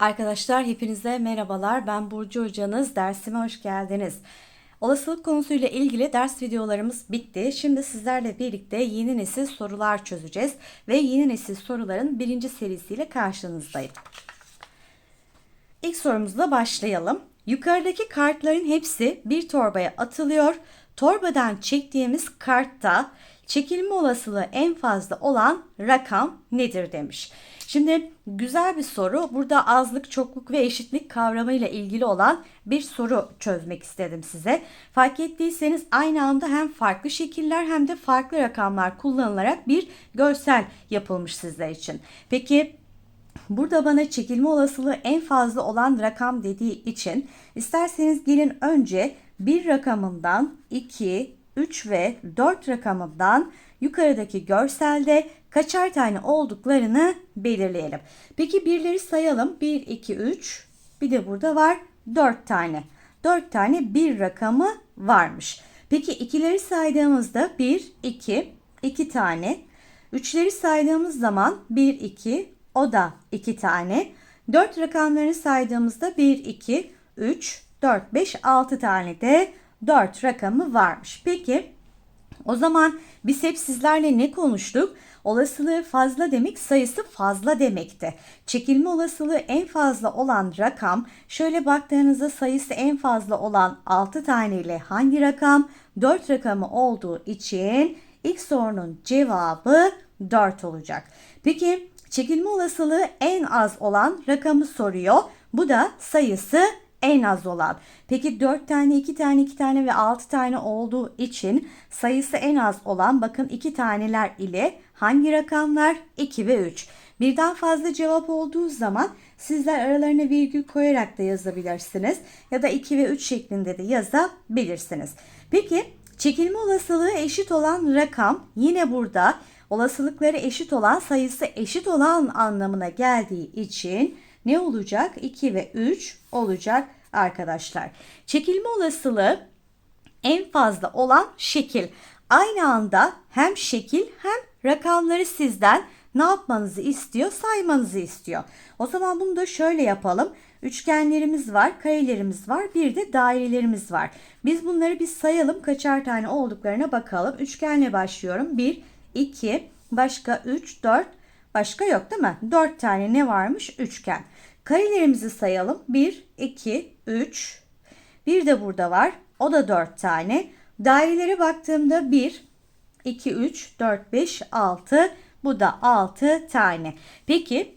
Arkadaşlar hepinize merhabalar. Ben Burcu hocanız. Dersime hoş geldiniz. Olasılık konusuyla ilgili ders videolarımız bitti. Şimdi sizlerle birlikte yeni nesil sorular çözeceğiz. Ve yeni nesil soruların birinci serisiyle karşınızdayım. İlk sorumuzla başlayalım. Yukarıdaki kartların hepsi bir torbaya atılıyor. Torbadan çektiğimiz kartta çekilme olasılığı en fazla olan rakam nedir demiş. Şimdi güzel bir soru. Burada azlık, çokluk ve eşitlik kavramıyla ilgili olan bir soru çözmek istedim size. Fark ettiyseniz aynı anda hem farklı şekiller hem de farklı rakamlar kullanılarak bir görsel yapılmış sizler için. Peki Burada bana çekilme olasılığı en fazla olan rakam dediği için isterseniz gelin önce bir rakamından 2, 3 ve 4 rakamından yukarıdaki görselde kaçar tane olduklarını belirleyelim. Peki birleri sayalım. 1, 2, 3 bir de burada var 4 tane. 4 tane bir rakamı varmış. Peki ikileri saydığımızda 1, 2, 2 tane. Üçleri saydığımız zaman 1, 2, o da 2 tane. 4 rakamlarını saydığımızda 1, 2, 3, 4, 5, 6 tane de 4 rakamı varmış. Peki o zaman biz hep sizlerle ne konuştuk? Olasılığı fazla demek sayısı fazla demekti. Çekilme olasılığı en fazla olan rakam şöyle baktığınızda sayısı en fazla olan 6 tane ile hangi rakam? 4 rakamı olduğu için ilk sorunun cevabı 4 olacak. Peki çekilme olasılığı en az olan rakamı soruyor. Bu da sayısı en az olan. Peki 4 tane, 2 tane, 2 tane ve 6 tane olduğu için sayısı en az olan bakın 2 taneler ile hangi rakamlar? 2 ve 3. Birden fazla cevap olduğu zaman sizler aralarına virgül koyarak da yazabilirsiniz ya da 2 ve 3 şeklinde de yazabilirsiniz. Peki çekilme olasılığı eşit olan rakam yine burada olasılıkları eşit olan sayısı eşit olan anlamına geldiği için ne olacak? 2 ve 3 olacak arkadaşlar. Çekilme olasılığı en fazla olan şekil. Aynı anda hem şekil hem rakamları sizden ne yapmanızı istiyor? Saymanızı istiyor. O zaman bunu da şöyle yapalım. Üçgenlerimiz var, karelerimiz var, bir de dairelerimiz var. Biz bunları bir sayalım. Kaçar tane olduklarına bakalım. Üçgenle başlıyorum. 1, 2, başka 3, 4, başka yok değil mi? 4 tane ne varmış? Üçgen. Karelerimizi sayalım. 1, 2, 3. Bir de burada var. O da 4 tane. Dairelere baktığımda 1, 2, 3, 4, 5, 6. Bu da 6 tane. Peki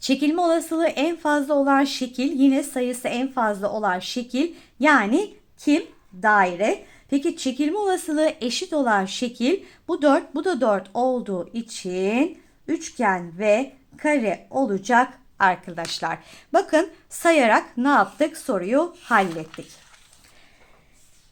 çekilme olasılığı en fazla olan şekil yine sayısı en fazla olan şekil yani kim? Daire. Peki çekilme olasılığı eşit olan şekil bu 4 bu da 4 olduğu için üçgen ve kare olacak arkadaşlar. Bakın sayarak ne yaptık? Soruyu hallettik.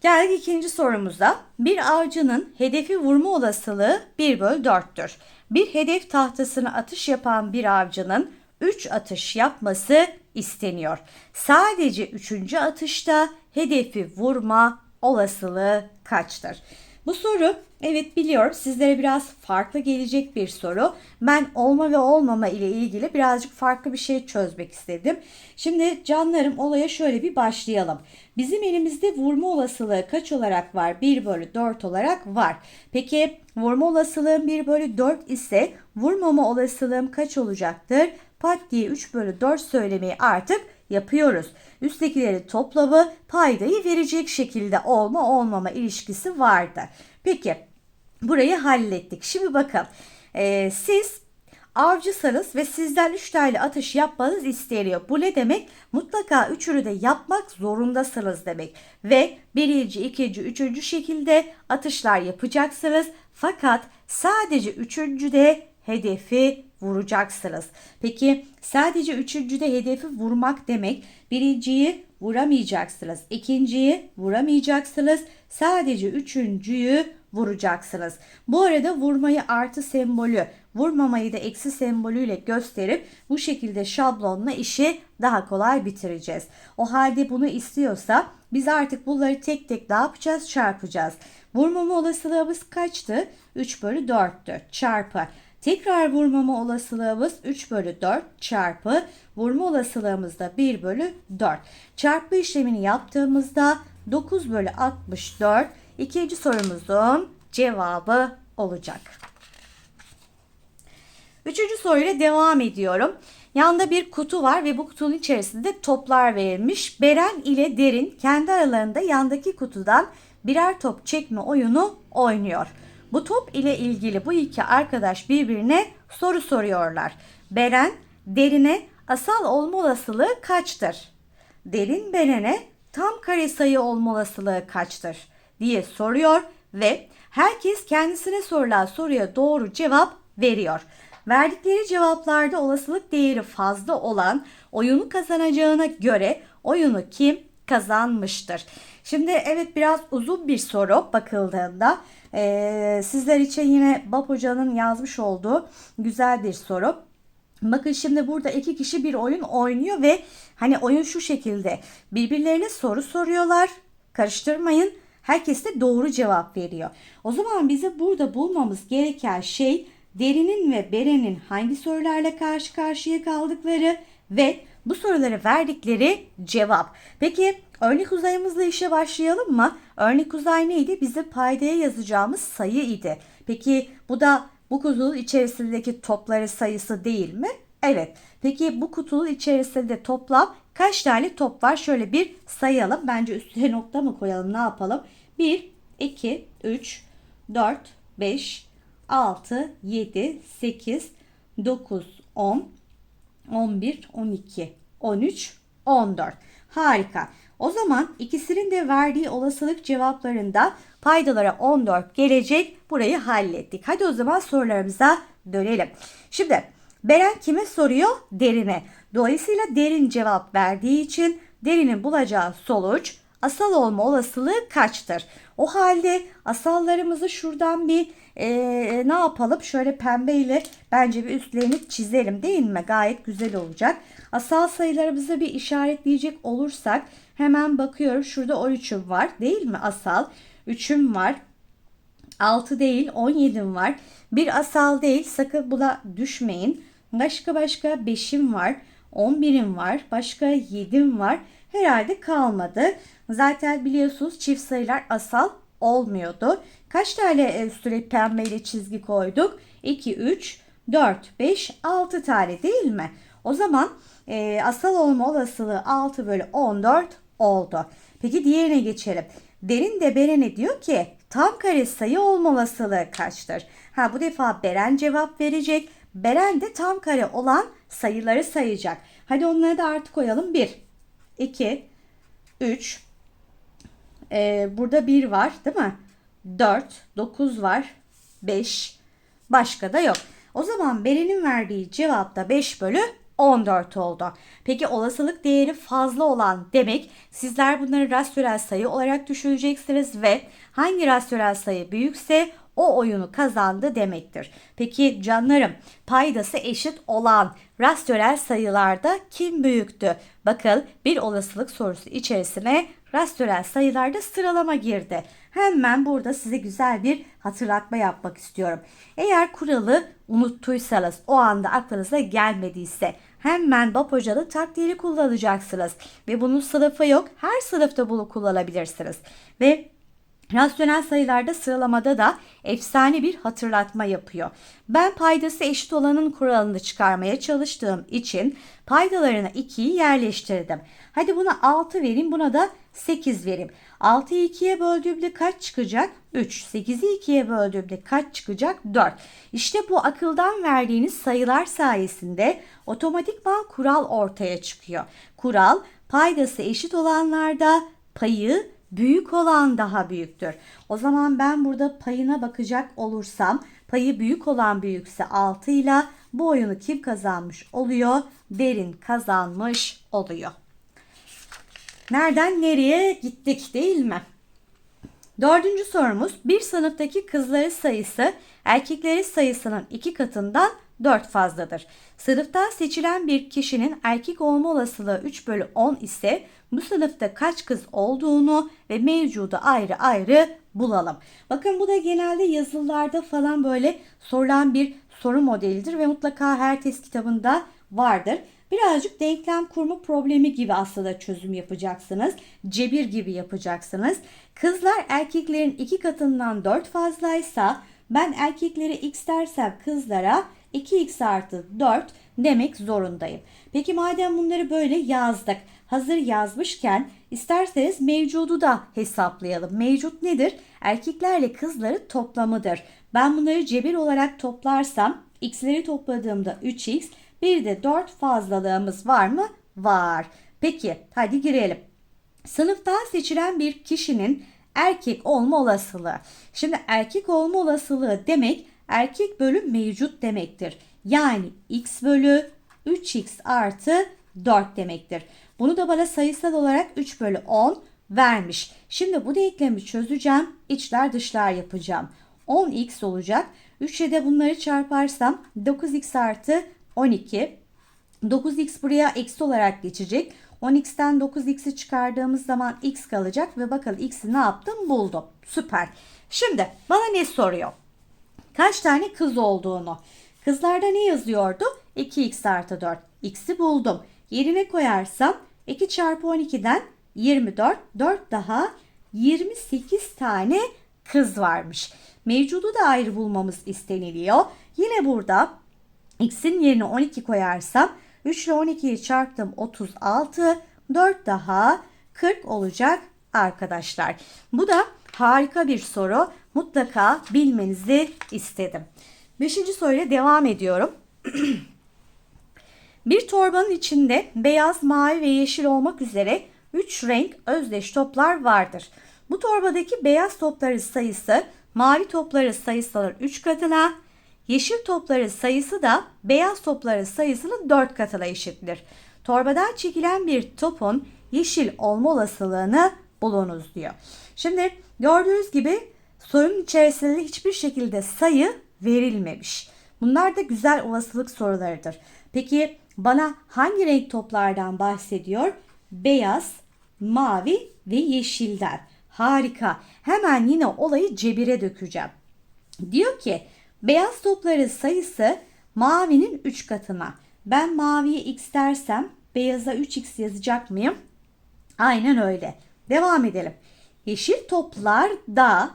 Geldik ikinci sorumuza. Bir avcının hedefi vurma olasılığı 1 bölü 4'tür. Bir hedef tahtasına atış yapan bir avcının 3 atış yapması isteniyor. Sadece 3. atışta hedefi vurma olasılığı kaçtır? Bu soru evet biliyorum sizlere biraz farklı gelecek bir soru. Ben olma ve olmama ile ilgili birazcık farklı bir şey çözmek istedim. Şimdi canlarım olaya şöyle bir başlayalım. Bizim elimizde vurma olasılığı kaç olarak var? 1 bölü 4 olarak var. Peki vurma olasılığım 1 bölü 4 ise vurmama olasılığım kaç olacaktır? Pat diye 3 bölü 4 söylemeyi artık yapıyoruz. Üsttekileri toplamı paydayı verecek şekilde olma olmama ilişkisi vardı. Peki burayı hallettik. Şimdi bakın e, siz avcısınız ve sizden 3 tane atış yapmanız isteniyor. Bu ne demek? Mutlaka üçünü de yapmak zorundasınız demek. Ve birinci, ikinci, üçüncü şekilde atışlar yapacaksınız. Fakat sadece üçüncüde hedefi vuracaksınız. Peki sadece üçüncüde hedefi vurmak demek birinciyi vuramayacaksınız. ikinciyi vuramayacaksınız. Sadece üçüncüyü vuracaksınız. Bu arada vurmayı artı sembolü, vurmamayı da eksi sembolüyle gösterip bu şekilde şablonla işi daha kolay bitireceğiz. O halde bunu istiyorsa biz artık bunları tek tek ne yapacağız? Çarpacağız. Vurmama olasılığımız kaçtı? 3 bölü 4'tü. Çarpı Tekrar vurmama olasılığımız 3 bölü 4 çarpı vurma olasılığımız da 1 bölü 4. Çarpı işlemini yaptığımızda 9 bölü 64 ikinci sorumuzun cevabı olacak. Üçüncü soruyla devam ediyorum. Yanda bir kutu var ve bu kutunun içerisinde toplar verilmiş. Beren ile Derin kendi aralarında yandaki kutudan birer top çekme oyunu oynuyor. Bu top ile ilgili bu iki arkadaş birbirine soru soruyorlar. Beren Derin'e asal olma olasılığı kaçtır? Derin Beren'e tam kare sayı olma olasılığı kaçtır diye soruyor ve herkes kendisine sorulan soruya doğru cevap veriyor. Verdikleri cevaplarda olasılık değeri fazla olan oyunu kazanacağına göre oyunu kim kazanmıştır? Şimdi evet biraz uzun bir soru bakıldığında ee, sizler için yine Bab Hoca'nın yazmış olduğu güzel bir soru. Bakın şimdi burada iki kişi bir oyun oynuyor ve hani oyun şu şekilde birbirlerine soru soruyorlar. Karıştırmayın. Herkes de doğru cevap veriyor. O zaman bize burada bulmamız gereken şey Derin'in ve Beren'in hangi sorularla karşı karşıya kaldıkları ve bu soruları verdikleri cevap. Peki örnek uzayımızla işe başlayalım mı? Örnek uzay neydi? Bize paydaya yazacağımız sayı idi. Peki bu da bu kutunun içerisindeki topları sayısı değil mi? Evet. Peki bu kutunun içerisinde toplam kaç tane top var? Şöyle bir sayalım. Bence üstüne nokta mı koyalım? Ne yapalım? 1, 2, 3, 4, 5, 6, 7, 8, 9, 10, 11, 12, 13, 14. Harika. O zaman ikisinin de verdiği olasılık cevaplarında paydalara 14 gelecek. Burayı hallettik. Hadi o zaman sorularımıza dönelim. Şimdi Beren kime soruyor? Derine. Dolayısıyla derin cevap verdiği için derinin bulacağı sonuç asal olma olasılığı kaçtır? O halde asallarımızı şuradan bir e, ne yapalım? Şöyle pembeyle bence bir üstlerini çizelim değil mi? Gayet güzel olacak. Asal sayılarımızı bir işaretleyecek olursak hemen bakıyorum. Şurada 13'üm var değil mi? Asal. 3'üm var. 6 değil 17'm var. Bir asal değil sakın buna düşmeyin. Başka başka 5'im var. 11'im var. Başka 7'im var. Herhalde kalmadı. Zaten biliyorsunuz çift sayılar asal olmuyordu. Kaç tane üstüne pembeyle çizgi koyduk? 2, 3, 4, 5, 6 tane değil mi? O zaman e, asal olma olasılığı 6 bölü 14 oldu. Peki diğerine geçelim. Derin de Beren'e diyor ki tam kare sayı olma olasılığı kaçtır? Ha bu defa Beren cevap verecek. Beren de tam kare olan sayıları sayacak. Hadi onları da artı koyalım. 1, 2, 3, ee, burada 1 var değil mi? 4, 9 var, 5, başka da yok. O zaman Beren'in verdiği cevap da 5 bölü 14 oldu. Peki olasılık değeri fazla olan demek sizler bunları rasyonel sayı olarak düşüneceksiniz ve hangi rasyonel sayı büyükse o oyunu kazandı demektir. Peki canlarım paydası eşit olan rasyonel sayılarda kim büyüktü? Bakın bir olasılık sorusu içerisine rasyonel sayılarda sıralama girdi. Hemen burada size güzel bir hatırlatma yapmak istiyorum. Eğer kuralı unuttuysanız o anda aklınıza gelmediyse hemen BAP hocalı takdiri kullanacaksınız. Ve bunun sınıfı yok. Her sınıfta bunu kullanabilirsiniz. Ve Rasyonel sayılarda sıralamada da efsane bir hatırlatma yapıyor. Ben paydası eşit olanın kuralını çıkarmaya çalıştığım için paydalarına 2'yi yerleştirdim. Hadi buna 6 vereyim buna da 8 vereyim. 6'yı 2'ye böldüğümde kaç çıkacak? 3. 8'i 2'ye böldüğümde kaç çıkacak? 4. İşte bu akıldan verdiğiniz sayılar sayesinde otomatikman kural ortaya çıkıyor. Kural paydası eşit olanlarda payı büyük olan daha büyüktür. O zaman ben burada payına bakacak olursam payı büyük olan büyükse 6 ile bu oyunu kim kazanmış oluyor? Derin kazanmış oluyor. Nereden nereye gittik değil mi? Dördüncü sorumuz bir sınıftaki kızları sayısı erkekleri sayısının iki katından 4 fazladır. Sınıftan seçilen bir kişinin erkek olma olasılığı 3 bölü 10 ise bu sınıfta kaç kız olduğunu ve mevcudu ayrı ayrı bulalım. Bakın bu da genelde yazılılarda falan böyle sorulan bir soru modelidir ve mutlaka her test kitabında vardır. Birazcık denklem kurma problemi gibi aslında çözüm yapacaksınız. Cebir gibi yapacaksınız. Kızlar erkeklerin iki katından 4 fazlaysa ben erkeklere x dersem kızlara 2x artı 4 demek zorundayım. Peki madem bunları böyle yazdık. Hazır yazmışken isterseniz mevcudu da hesaplayalım. Mevcut nedir? Erkeklerle kızları toplamıdır. Ben bunları cebir olarak toplarsam x'leri topladığımda 3x bir de 4 fazlalığımız var mı? Var. Peki hadi girelim. Sınıftan seçilen bir kişinin erkek olma olasılığı. Şimdi erkek olma olasılığı demek erkek bölü mevcut demektir. Yani x bölü 3x artı 4 demektir. Bunu da bana sayısal olarak 3 bölü 10 vermiş. Şimdi bu denklemi çözeceğim. İçler dışlar yapacağım. 10x olacak. 3 ile de bunları çarparsam 9x artı 12. 9x buraya eksi olarak geçecek. 10x'ten 9x'i çıkardığımız zaman x kalacak ve bakalım x'i ne yaptım buldum. Süper. Şimdi bana ne soruyor? Kaç tane kız olduğunu. Kızlarda ne yazıyordu? 2x artı 4. x'i buldum. Yerine koyarsam 2 çarpı 12'den 24. 4 daha 28 tane kız varmış. Mevcudu da ayrı bulmamız isteniliyor. Yine burada x'in yerine 12 koyarsam 3 ile 12'yi çarptım 36. 4 daha 40 olacak arkadaşlar. Bu da harika bir soru. Mutlaka bilmenizi istedim. Beşinci soruyla devam ediyorum. bir torbanın içinde beyaz, mavi ve yeşil olmak üzere 3 renk özdeş toplar vardır. Bu torbadaki beyaz topların sayısı mavi topların sayısının 3 katına, yeşil topların sayısı da beyaz topların sayısının 4 katına eşittir. Torbadan çekilen bir topun yeşil olma olasılığını bulunuz diyor. Şimdi gördüğünüz gibi sorunun içerisinde hiçbir şekilde sayı verilmemiş. Bunlar da güzel olasılık sorularıdır. Peki bana hangi renk toplardan bahsediyor? Beyaz, mavi ve yeşilden. Harika. Hemen yine olayı cebire dökeceğim. Diyor ki beyaz topların sayısı mavinin 3 katına. Ben maviye x dersem beyaza 3x yazacak mıyım? Aynen öyle. Devam edelim. Yeşil toplar da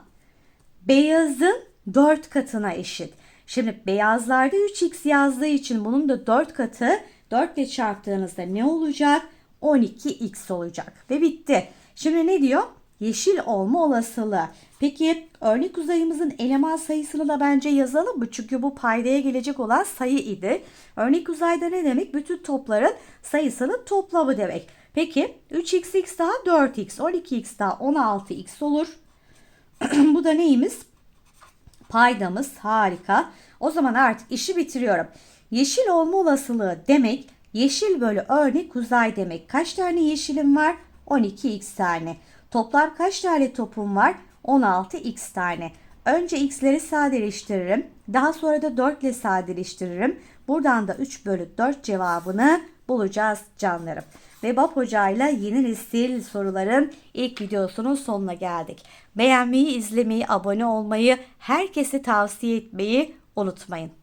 beyazın 4 katına eşit. Şimdi beyazlarda 3x yazdığı için bunun da 4 katı 4 ile çarptığınızda ne olacak? 12x olacak ve bitti. Şimdi ne diyor? Yeşil olma olasılığı. Peki örnek uzayımızın eleman sayısını da bence yazalım mı? Çünkü bu paydaya gelecek olan sayı idi. Örnek uzayda ne demek? Bütün topların sayısının toplamı demek. Peki 3xx daha 4x, 12x daha 16x olur. bu da neyimiz? Paydamız harika. O zaman artık işi bitiriyorum. Yeşil olma olasılığı demek yeşil bölü örnek uzay demek. Kaç tane yeşilim var? 12x tane. Toplam kaç tane topum var? 16x tane. Önce x'leri sadeleştiririm. Daha sonra da 4 ile sadeleştiririm. Buradan da 3 bölü 4 cevabını bulacağız canlarım. Ve Bab Hoca yeni nesil soruların ilk videosunun sonuna geldik. Beğenmeyi, izlemeyi, abone olmayı, herkese tavsiye etmeyi unutmayın.